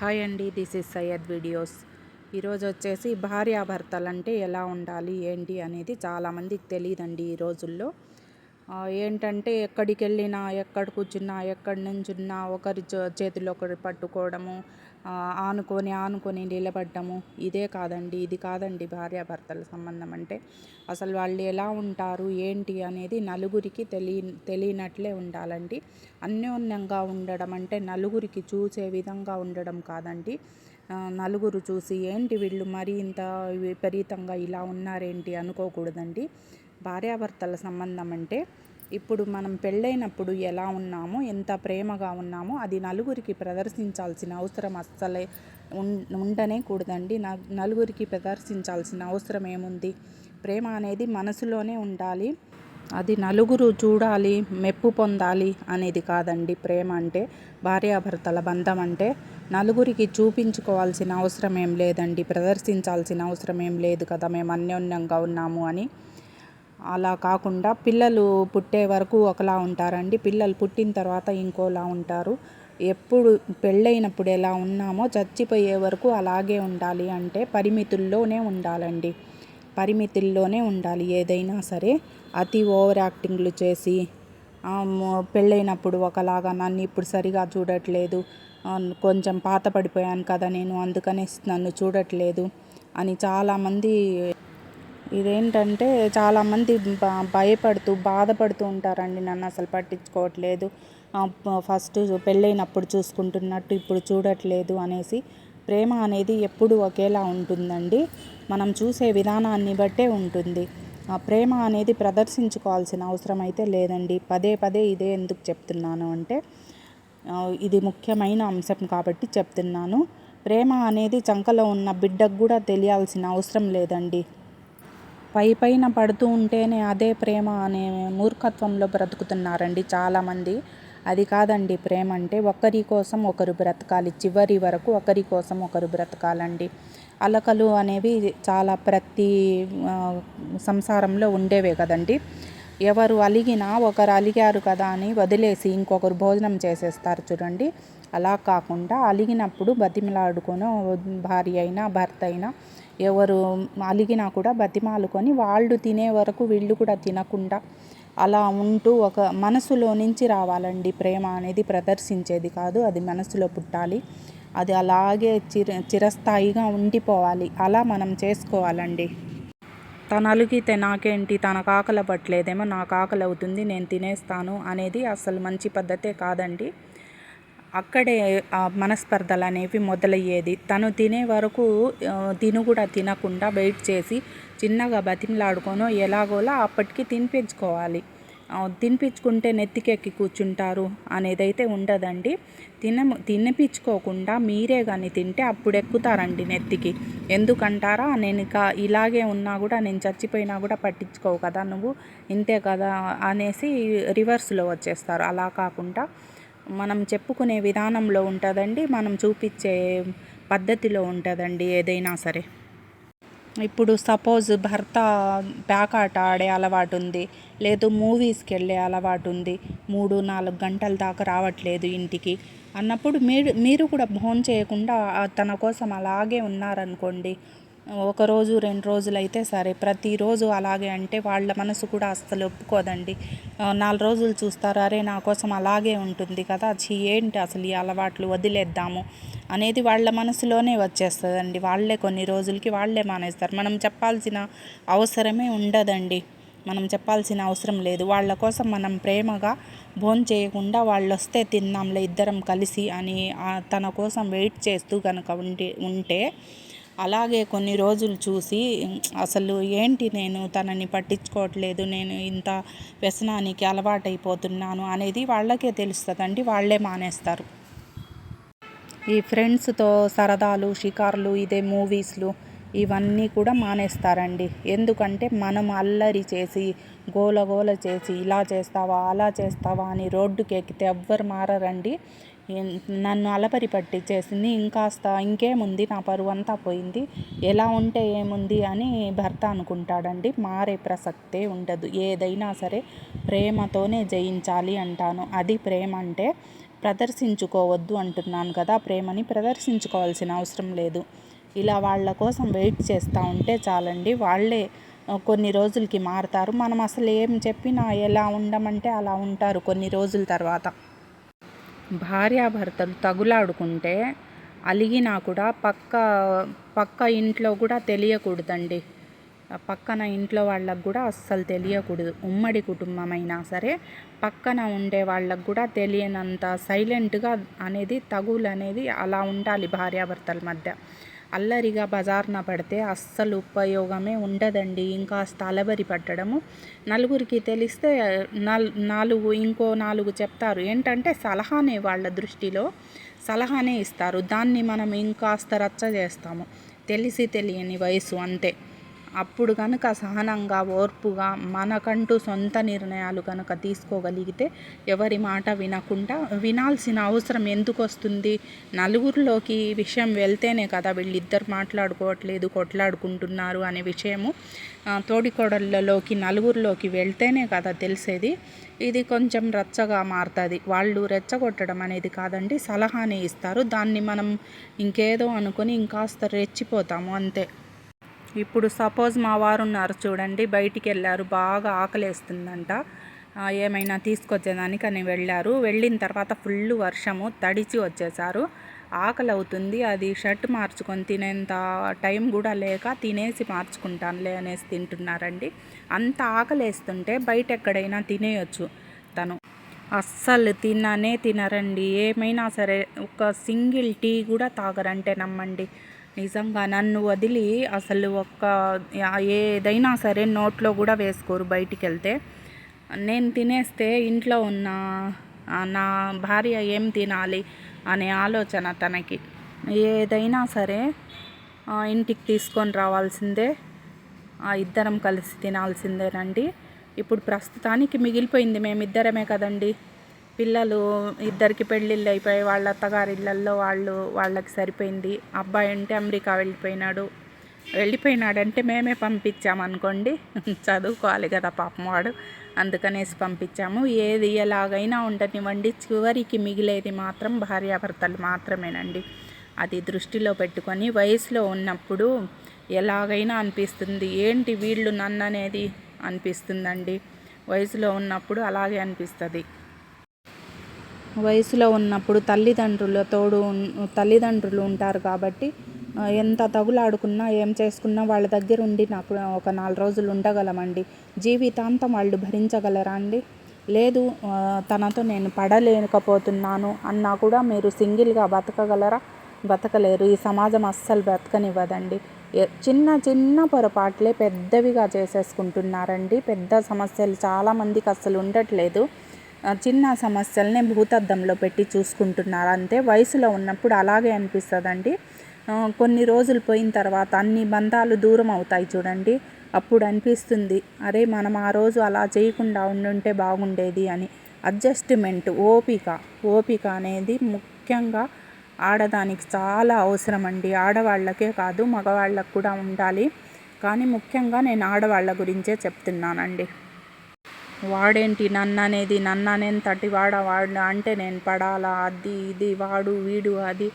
Hi అండి this is Syed videos. ఈరోజు వచ్చేసి భార్యాభర్తలు అంటే ఎలా ఉండాలి ఏంటి అనేది చాలామందికి తెలియదండి ఈ రోజుల్లో. ఏంటంటే ఎక్కడికి వెళ్ళినా ఎక్కడ కూర్చున్నా ఎక్కడి నుంచున్నా ఒకరి చేతిలో ఒకరు పట్టుకోవడము ఆనుకొని ఆనుకొని నిలబడ్డము. ఇదే కాదండి ఇది కాదండి భార్యాభర్తల సంబంధం అంటే. అసలు వాళ్ళు ఎలా ఉంటారు ఏంటి అనేది నలుగురికి తెలియ తెలియనట్లే ఉండాలండి. అన్యోన్యంగా ఉండడం అంటే నలుగురికి చూసే విధంగా ఉండడం కాదండి. నలుగురు చూసి ఏంటి వీళ్ళు మరీ ఇంత విపరీతంగా ఇలా ఉన్నారేంటి అనుకోకూడదండి. భార్యాభర్తల సంబంధం అంటే ఇప్పుడు మనం పెళ్ళైనప్పుడు ఎలా ఉన్నామో ఎంత ప్రేమగా ఉన్నామో అది నలుగురికి ప్రదర్శించాల్సిన అవసరం అస్సలే ఉం- ఉండనే కూడదండి. న- నలుగురికి ప్రదర్శించాల్సిన అవసరం ఏముంది? ప్రేమ అనేది మనసులోనే ఉండాలి. అది నలుగురు చూడాలి మెప్పు పొందాలి అనేది కాదండి ప్రేమ అంటే. భార్యాభర్తల బంధం అంటే నలుగురికి చూపించుకోవాల్సిన అవసరం ఏం లేదండి. ప్రదర్శించాల్సిన అవసరం ఏం లేదు కదా మేము అన్యోన్యంగా ఉన్నాము అని. అలా కాకుండా పిల్లలు పుట్టే వరకు ఒకలా ఉంటారండి. పిల్లలు పుట్టిన తర్వాత ఇంకోలా ఉంటారు. ఎప్పుడు పెళ్ళైనప్పుడు ఎలా ఉన్నామో చచ్చిపోయే వరకు అలాగే ఉండాలి అంటే పరిమితుల్లోనే ఉండాలండి. పరిమితుల్లోనే ఉండాలి ఏదైనా సరే. అతి ఓవర్ యాక్టింగ్లు చేసి పెళ్ళైనప్పుడు ఒకలాగా నన్ను ఇప్పుడు సరిగా చూడట్లేదు. కొంచెం పాత పడిపోయాను కదా నేను అందుకనే నన్ను చూడట్లేదు అని చాలామంది ఇదేంటంటే చాలామంది భయపడుతూ బాధపడుతూ ఉంటారండి. నన్ను అసలు పట్టించుకోవట్లేదు. ఫస్ట్ పెళ్ళైనప్పుడు చూసుకుంటున్నట్టు ఇప్పుడు చూడట్లేదు అనేసి ప్రేమ అనేది ఎప్పుడు ఒకేలా ఉంటుందండి. మనం చూసే విధానాన్ని బట్టే ఉంటుంది. ఆ ప్రేమ అనేది ప్రదర్శించుకోవాల్సిన అవసరం అయితే లేదండి. పదే పదే ఇదే ఎందుకు చెప్తున్నాను అంటే ఇది ముఖ్యమైన అంశం కాబట్టి చెప్తున్నాను. ప్రేమ అనేది చంకలో ఉన్న బిడ్డకు కూడా తెలియాల్సిన అవసరం లేదండి. పై పైన పడుతూ ఉంటేనే అదే ప్రేమ అనే మూర్ఖత్వంలో బ్రతుకుతున్నారండి చాలామంది. అది కాదండి ప్రేమ అంటే ఒకరి కోసం ఒకరు బ్రతకాలి. చివరి వరకు ఒకరి కోసం ఒకరు బ్రతకాలండి. అలకలు అనేవి చాలా ప్రతి సంసారంలో ఉండేవే కదండి. ఎవరు అలిగినా ఒకరు అలిగారు కదా అని వదిలేసి ఇంకొకరు భోజనం చేసేస్తారు చూడండి. అలా కాకుండా అలిగినప్పుడు బతిమలాడుకొని భార్య అయినా భర్త అయినా ఎవరు అలిగినా కూడా బతిమాలుకొని వాళ్ళు తినే వరకు వీళ్ళు కూడా తినకుండా అలా ఉంటూ ఒక మనసులో నుంచి రావాలండి. ప్రేమ అనేది ప్రదర్శించేది కాదు అది మనసులో పుట్టాలి. అది అలాగే చిర చిరస్థాయిగా ఉండిపోవాలి. అలా మనం చేసుకోవాలండి. తను అలిగితే నాకేంటి? తనకు ఆకలి పట్టలేదేమో నాకు ఆకలి అవుతుంది నేను తినేస్తాను అనేది అసలు మంచి పద్ధతే కాదండి. అక్కడే ఆ మనస్పర్ధలు అనేవి మొదలయ్యేది. తను తినే వరకు తిను కూడా తినకుండా వెయిట్ చేసి చిన్నగా బతిమలాడుకోనో ఎలాగోలా అప్పటికి తినిపించుకోవాలి. తినిపించుకుంటే నెత్తికెక్కి కూర్చుంటారు అనేదైతే ఉండదండి. తిన తినిపించుకోకుండా మీరే కానీ తింటే అప్పుడు ఎక్కుతారండి నెత్తికి. ఎందుకంటారా? నేను ఇక ఇలాగే ఉన్నా కూడా నేను చచ్చిపోయినా కూడా పట్టించుకోవు కదా నువ్వు? ఇంతే కదా అనేసి రివర్స్లో వచ్చేస్తారు. అలా కాకుండా మనం చెప్పుకునే విధానంలో ఉంటుందండి. మనం చూపించే పద్ధతిలో ఉంటుందండి ఏదైనా సరే. ఇప్పుడు సపోజ్ భర్త ప్యాకాట ఆడే అలవాటు ఉంది లేదు మూవీస్కి వెళ్ళే అలవాటు ఉంది మూడు నాలుగు గంటల దాకా రావట్లేదు ఇంటికి అన్నప్పుడు మీరు మీరు కూడా భోజనం చేయకుండా తన కోసం అలాగే ఉన్నారనుకోండి ఒకరోజు రెండు రోజులు అయితే సరే. ప్రతిరోజు అలాగే అంటే వాళ్ళ మనసు కూడా అస్సలు ఒప్పుకోదండి. నాలుగు రోజులు చూస్తారు అరే నా కోసం అలాగే ఉంటుంది కదా ఛీ ఏంటి అసలు ఈ అలవాట్లు వదిలేద్దాము అనేది వాళ్ళ మనసులోనే వచ్చేస్తుందండి. వాళ్ళే కొన్ని రోజులకి వాళ్ళే మానేస్తారు. మనం చెప్పాల్సిన అవసరమే ఉండదండి. మనం చెప్పాల్సిన అవసరం లేదు. వాళ్ళ కోసం మనం ప్రేమగా భోన్ చేయకుండా వాళ్ళు వస్తే తిన్నాంలే ఇద్దరం కలిసి అని తన కోసం వెయిట్ చేస్తూ కనుక ఉంటే ఉంటే అలాగే కొన్ని రోజులు చూసి అసలు ఏంటి నేను తనని పట్టించుకోవట్లేదు నేను ఇంత వ్యసనానికి అలవాటైపోతున్నాను అనేది వాళ్ళకే తెలుస్తుందండి వాళ్ళే మానేస్తారు. ఈ ఫ్రెండ్స్తో సరదాలు షికార్లు ఇదే మూవీస్లు ఇవన్నీ కూడా మానేస్తారండి. ఎందుకంటే మనం అల్లరి చేసి గోల గోల చేసి ఇలా చేస్తావా అలా చేస్తావా అని రోడ్డుకి ఎక్కితే ఎవ్వరు మారరండి. నన్ను అలపరి పట్టించేసింది ఇంకాస్త ఇంకేముంది? నా పరువు అంతా పోయింది. ఎలా ఉంటే ఏముంది అని భర్త అనుకుంటాడండి. మారే ప్రసక్తే ఉండదు. ఏదైనా సరే ప్రేమతోనే జయించాలి అంటాను. అది ప్రేమ అంటే ప్రదర్శించుకోవద్దు అంటున్నాను కదా. ప్రేమని ప్రదర్శించుకోవాల్సిన అవసరం లేదు. ఇలా వాళ్ళ కోసం వెయిట్ చేస్తూ ఉంటే చాలండి. వాళ్ళే కొన్ని రోజులకి మారుతారు. మనం అసలు ఏం చెప్పినా ఎలా ఉండమంటే అలా ఉంటారు కొన్ని రోజుల తర్వాత. భార్యాభర్తలు తగులాడుకుంటే అలిగినా కూడా పక్క పక్క ఇంట్లో కూడా తెలియకూడదండి. పక్కన ఇంట్లో వాళ్ళకు కూడా అస్సలు తెలియకూడదు. ఉమ్మడి కుటుంబం అయినా సరే పక్కన ఉండే వాళ్ళకు కూడా తెలియనంత సైలెంట్గా అనేది తగులు అనేది అలా ఉండాలి భార్యాభర్తల మధ్య. అల్లరిగా బజార్న పడితే అస్సలు ఉపయోగమే ఉండదండి. ఇంకా అలబరి పట్టడము. నలుగురికి తెలిస్తే నల్ నాలుగు ఇంకో నాలుగు చెప్తారు. ఏంటంటే సలహానే వాళ్ళ దృష్టిలో సలహానే ఇస్తారు. దాన్ని మనం ఇంకాస్త రచ్చ చేస్తాము. తెలిసి తెలియని వయసు అంతే. అప్పుడు కనుక సహనంగా ఓర్పుగా మనకంటూ సొంత నిర్ణయాలు కనుక తీసుకోగలిగితే ఎవరి మాట వినకుండా వినాల్సిన అవసరం ఎందుకు వస్తుంది నలుగురిలోకి విషయం వెళ్తేనే కదా వీళ్ళిద్దరు మాట్లాడుకోవట్లేదు కొట్లాడుకుంటున్నారు అనే విషయము తోడికోడళ్ళలోకి నలుగురిలోకి వెళ్తేనే కదా తెలిసేది. ఇది కొంచెం రచ్చగా మారుతుంది. వాళ్ళు రెచ్చగొట్టడం అనేది కాదండి సలహానే ఇస్తారు. దాన్ని మనం ఇంకేదో అనుకొని ఇంకాస్త రెచ్చిపోతాము అంతే. ఇప్పుడు సపోజ్ మా వారు ఉన్నారు చూడండి బయటికి వెళ్ళారు బాగా ఆకలేస్తుందంట. ఏమైనా తీసుకొచ్చేదానికి అని వెళ్ళారు. వెళ్ళిన తర్వాత ఫుల్ వర్షము తడిచి వచ్చేసారు ఆకలి అవుతుంది అది షర్ట్ మార్చుకొని తినేంత టైం కూడా లేక తినేసి మార్చుకుంటానులే అనేసి తింటున్నారండి. అంత ఆకలేస్తుంటే బయట ఎక్కడైనా తినేయచ్చు. అస్సలు తిననే తినరండి. ఏమైనా సరే ఒక సింగిల్ టీ కూడా తాగరంటే నమ్మండి. నిజంగా నన్ను వదిలి అసలు ఒక్క ఏదైనా సరే నోట్లో కూడా వేసుకోరు బయటికి వెళ్తే నేను తినేస్తే ఇంట్లో ఉన్న నా భార్య ఏం తినాలి అనే ఆలోచన తనకి. ఏదైనా సరే ఇంటికి తీసుకొని రావాల్సిందే ఇద్దరం కలిసి తినాల్సిందేనండి. ఇప్పుడు ప్రస్తుతానికి మిగిలిపోయింది మేమిద్దరమే కదండి. పిల్లలు ఇద్దరికి పెళ్ళిళ్ళు అయిపోయి వాళ్ళ అత్తగారి ఇళ్ళల్లో వాళ్ళు వాళ్ళకి సరిపోయింది. అబ్బాయి అంటే అమెరికా వెళ్ళిపోయినాడు. వెళ్ళిపోయినాడంటే మేమే పంపించామనుకోండి చదువుకోవాలి కదా పాపం వాడు. అందుకనేసి పంపించాము. ఏది ఎలాగైనా ఉండనివ్వండి. చివరికి మిగిలేది మాత్రం భార్యాభర్తలు మాత్రమేనండి. అది దృష్టిలో పెట్టుకొని వయసులో ఉన్నప్పుడు ఎలాగైనా అనిపిస్తుంది. ఏంటి వీళ్ళు నన్ను అనేది అనిపిస్తుందండి. వయసులో ఉన్నప్పుడు అలాగే అనిపిస్తుంది. వయసులో ఉన్నప్పుడు తల్లిదండ్రుల తోడు తల్లిదండ్రులు ఉంటారు కాబట్టి ఎంత తగులాడుకున్నా ఏం చేసుకున్నా వాళ్ళ దగ్గర ఉండి నాకు ఒక నాలుగు రోజులు ఉండగలమండి. జీవితాంతం వాళ్ళు భరించగలరా అండి? లేదు తనతో నేను పడలేకపోతున్నాను అన్నా కూడా మీరు సింగిల్గా బతకగలరా? బతకలేరు. ఈ సమాజం అస్సలు బ్రతకనివ్వదండి చిన్న చిన్న పొరపాట్లే పెద్దవిగా చేసేసుకుంటున్నారండి. పెద్ద సమస్యలు చాలామందికి అస్సలు ఉండట్లేదు. చిన్న సమస్యలనే భూతద్దంలో పెట్టి చూసుకుంటున్నారు. అంతే వయసులో ఉన్నప్పుడు అలాగే అనిపిస్తుందండి. కొన్ని రోజులు పోయిన తర్వాత అన్ని బంధాలు దూరం అవుతాయి చూడండి. అప్పుడు అనిపిస్తుంది అరే మనం ఆ రోజు అలా చేయకుండా ఉండుంటే బాగుండేది అని. అడ్జస్ట్మెంట్ ఓపిక. ఓపిక అనేది ముఖ్యంగా ఆడదానికి చాలా అవసరం అండి ఆడవాళ్ళకే కాదు మగవాళ్ళకు కూడా ఉండాలి. కానీ ముఖ్యంగా నేను ఆడవాళ్ళ గురించే చెప్తున్నానండి. వాడేంటి నన్ను అనేది నన్ను అనేంతటి వాడ వాడు అంటే నేను పడాలా అది ఇది వాడు వీడు అది.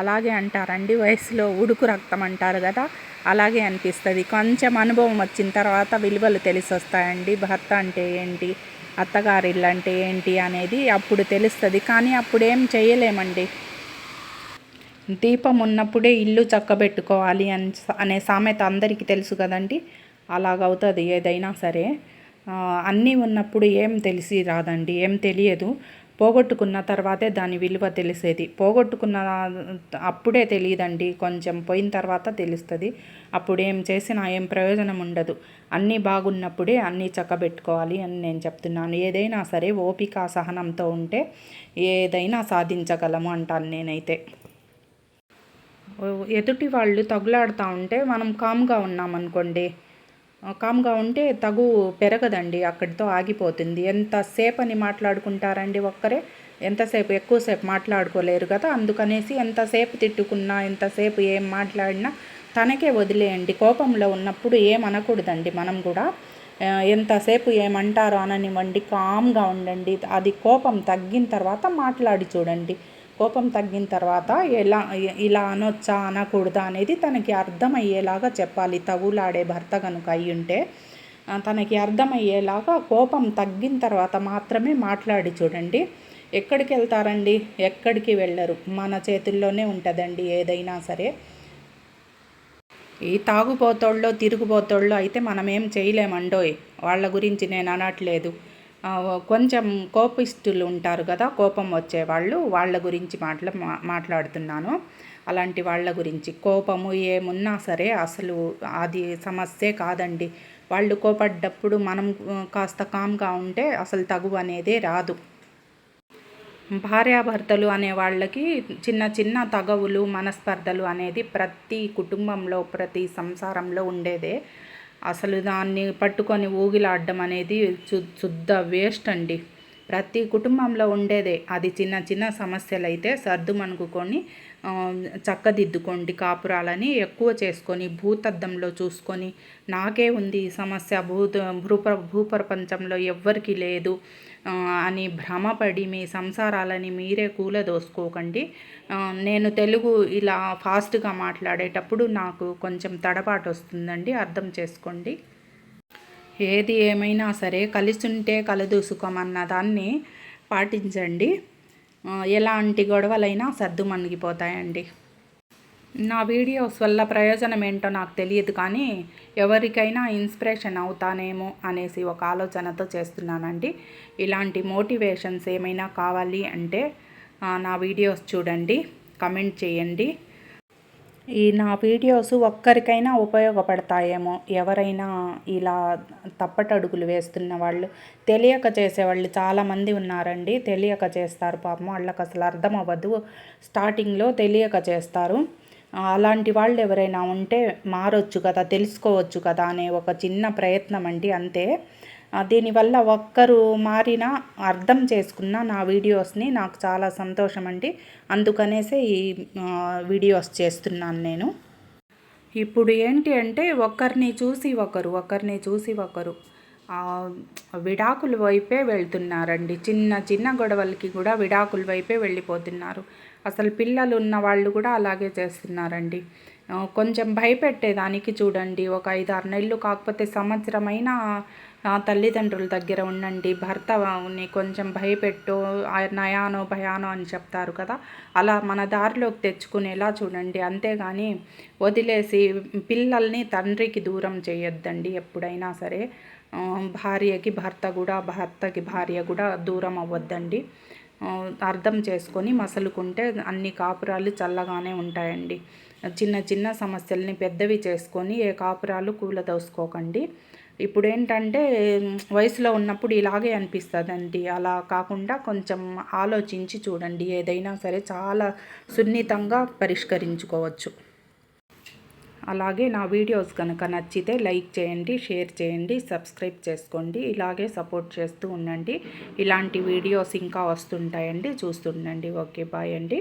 అలాగే అంటారండి. వయసులో ఉడుకు రక్తం అంటారు కదా అలాగే అనిపిస్తుంది. కొంచెం అనుభవం వచ్చిన తర్వాత విలువలు తెలిసి వస్తాయండి భర్త అంటే ఏంటి అత్తగారిల్లు అంటే ఏంటి అనేది అప్పుడు తెలుస్తుంది. కానీ అప్పుడు ఏం చేయలేమండి. దీపం ఉన్నప్పుడే ఇల్లు చక్కబెట్టుకోవాలి అని అనే సామెత అందరికీ తెలుసు కదండి. అలాగవుతుంది ఏదైనా సరే. అన్నీ ఉన్నప్పుడు ఏం తెలిసి రాదండి ఏం తెలియదు. పోగొట్టుకున్న తర్వాతే దాని విలువ తెలిసేది. పోగొట్టుకున్న అప్పుడే తెలియదండి కొంచెం పోయిన తర్వాత తెలుస్తుంది. అప్పుడు ఏం చేసినా ఏం ప్రయోజనం ఉండదు. అన్నీ బాగున్నప్పుడే అన్నీ చక్కబెట్టుకోవాలి అని నేను చెప్తున్నాను. ఏదైనా సరే ఓపిక సహనంతో ఉంటే ఏదైనా సాధించగలము అంటాను నేనైతే. ఎదుటి వాళ్ళు తగులాడుతూ ఉంటే మనం కామ్గా ఉన్నామనుకోండి. కామ్గా ఉంటే తగు పెరగదండి అక్కడితో ఆగిపోతుంది. ఎంతసేపు అని మాట్లాడుకుంటారండి ఒక్కరే? ఎంతసేపు ఎక్కువసేపు మాట్లాడుకోలేరు కదా. అందుకనేసి ఎంతసేపు తిట్టుకున్నా ఎంతసేపు ఏం మాట్లాడినా తనకే వదిలేయండి. కోపంలో ఉన్నప్పుడు ఏమనకూడదండి మనం కూడా. ఎంతసేపు ఏమంటారో అననివ్వండి. కామ్గా ఉండండి. అది కోపం తగ్గిన తర్వాత మాట్లాడి చూడండి. కోపం తగ్గిన తర్వాత ఎలా ఇలా అనొచ్చా అనకూడదా అనేది తనకి అర్థమయ్యేలాగా చెప్పాలి. తగులాడే భర్త కనుక అయ్యుంటే తనకి అర్థమయ్యేలాగా కోపం తగ్గిన తర్వాత మాత్రమే మాట్లాడి చూడండి. ఎక్కడికి వెళ్తారండి? ఎక్కడికి వెళ్ళరు? మన చేతుల్లోనే ఉంటుందండి ఏదైనా సరే. ఈ తాగుబోతోళ్ళో తిరుగుబోతోళ్ళో అయితే మనం ఏం చేయలేమండోయ్. వాళ్ళ గురించి నేను అనట్లేదు. కొంచెం కోపిస్తులు ఉంటారు కదా కోపం వచ్చేవాళ్ళు వాళ్ళ గురించి మాట్లా మాట్లాడుతున్నాను. అలాంటి వాళ్ళ గురించి కోపము ఏమున్నా సరే అసలు అది సమస్యే కాదండి. వాళ్ళు కోపడ్డప్పుడు మనం కాస్త కామ్గా ఉంటే అసలు తగు అనేదే రాదు. భార్యాభర్తలు అనే వాళ్ళకి చిన్న చిన్న తగవులు మనస్పర్ధలు అనేది ప్రతి కుటుంబంలో ప్రతి సంసారంలో ఉండేదే. అసలు దాన్ని పట్టుకొని ఊగిలాడడం అనేది శుద్ధ వేస్ట్ అండి. ప్రతి కుటుంబంలో ఉండేదే. అది చిన్న చిన్న సమస్యలు అయితే సర్దుమనుకుని చక్కదిద్దుకోండి కాపురాలని ఎక్కువ చేసుకొని భూతద్దంలో చూసుకొని నాకే ఉంది ఈ సమస్య భూత భూప్ర భూప్రపంచంలో ఎవ్వరికీ లేదు అని భ్రమపడి మీ సంసారాలని మీరే కూలదోసుకోకండి. నేను తెలుగు ఇలా ఫాస్ట్గా మాట్లాడేటప్పుడు నాకు కొంచెం తడబాటు వస్తుందండి అర్థం చేసుకోండి. ఏది ఏమైనా సరే కలిసుంటే కలదు సుఖం అన్నదాన్ని పాటించండి ఎలాంటి గొడవలైనా సర్దు మణిగిపోతాయండి. నా వీడియోస్ వల్ల ప్రయోజనం ఏంటో నాకు తెలియదు కానీ ఎవరికైనా ఇన్స్పిరేషన్ అవుతానేమో అనేసి ఒక ఆలోచనతో చేస్తున్నానండి. ఇలాంటి మోటివేషన్స్ ఏమైనా కావాలి అంటే నా వీడియోస్ చూడండి కమెంట్ చేయండి. ఈ నా వీడియోస్ ఒక్కరికైనా ఉపయోగపడతాయేమో. ఎవరైనా ఇలా తప్పటడుగులు వేస్తున్న వాళ్ళు తెలియక చేసేవాళ్ళు చాలామంది ఉన్నారండి. తెలియక చేస్తారు పాపం. వాళ్ళకి అసలు అర్థం అవ్వదు. స్టార్టింగ్లో తెలియక చేస్తారు. అలాంటి వాళ్ళు ఎవరైనా ఉంటే మారొచ్చు కదా తెలుసుకోవచ్చు కదా అనే ఒక చిన్న ప్రయత్నం అండి. అంతే. దీనివల్ల ఒక్కరు మారినా అర్థం చేసుకున్న నా వీడియోస్ని నాకు చాలా సంతోషం అండి అందుకనేసే ఈ వీడియోస్ చేస్తున్నాను నేను. ఇప్పుడు ఏంటి అంటే ఒకరిని చూసి ఒకరు ఒకరిని చూసి ఒకరు. విడాకుల వైపే వెళ్తున్నారండి. చిన్న చిన్న గొడవలకి కూడా విడాకుల వైపే వెళ్ళిపోతున్నారు. అసలు పిల్లలు ఉన్న వాళ్ళు కూడా అలాగే చేస్తున్నారండి. కొంచెం భయపెట్టేదానికి చూడండి. ఒక ఐదు ఆరు నెలలు కాకపోతే సంవత్సరమైన తల్లిదండ్రుల దగ్గర ఉండండి భర్తని కొంచెం భయపెట్టు నయానో భయానో అని చెప్తారు కదా. అలా మన దారిలోకి తెచ్చుకునేలా చూడండి. అంతేగాని వదిలేసి పిల్లల్ని తండ్రికి దూరం చేయొద్దండి ఎప్పుడైనా సరే. భార్యకి భర్త కూడా భర్తకి భార్య కూడా దూరం అవ్వద్దండి. అర్థం చేసుకొని మసలుకుంటే అన్ని కాపురాలు చల్లగానే ఉంటాయండి. చిన్న చిన్న సమస్యల్ని పెద్దవి చేసుకొని ఏ కాపురాలు కూలదోసుకోకండి. ఇప్పుడు ఏంటంటే వయసులో ఉన్నప్పుడు ఇలాగే అనిపిస్తుందండి. అలా కాకుండా కొంచెం ఆలోచించి చూడండి. ఏదైనా సరే చాలా సున్నితంగా పరిష్కరించుకోవచ్చు. అలాగే నా వీడియోస్ కనుక నచ్చితే లైక్ చేయండి షేర్ చేయండి సబ్స్క్రైబ్ చేసుకోండి. ఇలాగే సపోర్ట్ చేస్తూ ఉండండి. ఇలాంటి వీడియోస్ ఇంకా వస్తుంటాయండి. చూస్తుండండి. ఓకే బాయ్ అండి.